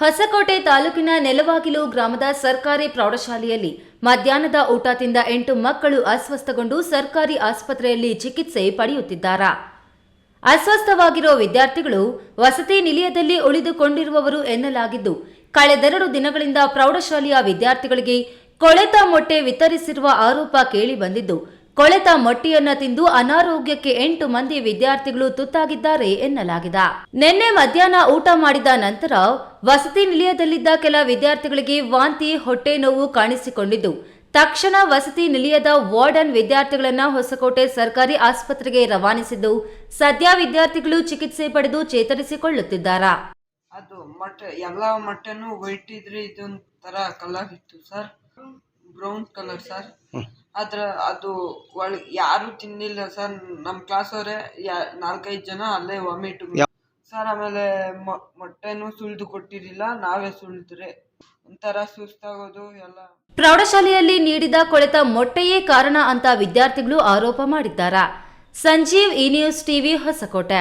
ಹೊಸಕೋಟೆ ತಾಲೂಕಿನ ನೆಲವಾಗಿಲು ಗ್ರಾಮದ ಸರ್ಕಾರಿ ಪ್ರೌಢಶಾಲೆಯಲ್ಲಿ ಮಧ್ಯಾಹ್ನದ ಊಟ ತಿಂದ ಎಂಟು ಮಕ್ಕಳು ಅಸ್ವಸ್ಥಗೊಂಡು ಸರ್ಕಾರಿ ಆಸ್ಪತ್ರೆಯಲ್ಲಿ ಚಿಕಿತ್ಸೆ ಪಡೆಯುತ್ತಿದ್ದಾರೆ. ಅಸ್ವಸ್ಥವಾಗಿರೋ ವಿದ್ಯಾರ್ಥಿಗಳು ವಸತಿ ನಿಲಯದಲ್ಲಿ ಉಳಿದುಕೊಂಡಿರುವವರು ಎನ್ನಲಾಗಿದ್ದು ಕಳೆದೆರಡು ದಿನಗಳಿಂದ ಪ್ರೌಢಶಾಲೆಯ ವಿದ್ಯಾರ್ಥಿಗಳಿಗೆ ಕೊಳೆತ ಮೊಟ್ಟೆ ವಿತರಿಸಿರುವ ಆರೋಪ ಕೇಳಿಬಂದಿದ್ದು ಕೊಳೆತ ಮೊಟ್ಟೆಯನ್ನ ತಿಂದು ಅನಾರೋಗ್ಯಕ್ಕೆ ಎಂಟು ಮಂದಿ ವಿದ್ಯಾರ್ಥಿಗಳು ತುತ್ತಾಗಿದ್ದಾರೆ ಎನ್ನಲಾಗಿದೆ. ನಿನ್ನೆ ಮಧ್ಯಾಹ್ನ ಊಟ ಮಾಡಿದ ನಂತರ ವಸತಿ ನಿಲಯದಲ್ಲಿದ್ದ ಕೆಲ ವಿದ್ಯಾರ್ಥಿಗಳಿಗೆ ವಾಂತಿ ಹೊಟ್ಟೆ ನೋವು ಕಾಣಿಸಿಕೊಂಡಿದ್ದು. ತಕ್ಷಣ ವಸತಿ ನಿಲಯದ ವಾರ್ಡನ್ ವಿದ್ಯಾರ್ಥಿಗಳನ್ನ ಹೊಸಕೋಟೆ ಸರ್ಕಾರಿ ಆಸ್ಪತ್ರೆಗೆ ರವಾನಿಸಿದ್ದು ಸದ್ಯ ವಿದ್ಯಾರ್ಥಿಗಳು ಚಿಕಿತ್ಸೆ ಪಡೆದು ಚೇತರಿಸಿಕೊಳ್ಳುತ್ತಿದ್ದಾರೆ? ಅದು ಮೊಟ್ಟೆ ಎಲ್ಲ ಮೊಟ್ಟೆನೂ ವೈಟ್ ಇದ್ರೆ ಇದೊಂಥರ ಕಲರ್ ಇತ್ತು ಸರ್. Brown colour sir. ಆದ್ರೆ ಅದು ಒಳ ಯಾರು ತಿನ್ನಿಲ್ಲ ಸರ್ ನಮ್ಮ ಕ್ಲಾಸ್ ಅವರೇ, ಯಾ ನಾಲ್ಕೈದು ಜನ ಅಲ್ಲೇ ವಾಮಿಟ್ ಸರ್ ಆಮೇಲೆ ಮೊಟ್ಟೆನು ಮೊಟ್ಟೆನೂ ಸುಳಿದು ಕೊಟ್ಟಿರಲಿಲ್ಲ, ನಾವೇ ಸುಳಿದ್ರೆ. ಒಂಥರ ಸುಸ್ತಾಗೋದು ಎಲ್ಲ. ಪ್ರೌಢಶಾಲೆಯಲ್ಲಿ ನೀಡಿದ ಕೊಳೆತ ಮೊಟ್ಟೆಯೇ ಕಾರಣ ಅಂತ ವಿದ್ಯಾರ್ಥಿಗಳು ಆರೋಪ ಮಾಡಿದ್ದಾರಾ? ಸಂಜೀವ್ ಈ ನ್ಯೂಸ್ ಟಿವಿ ಹೊಸಕೋಟೆ.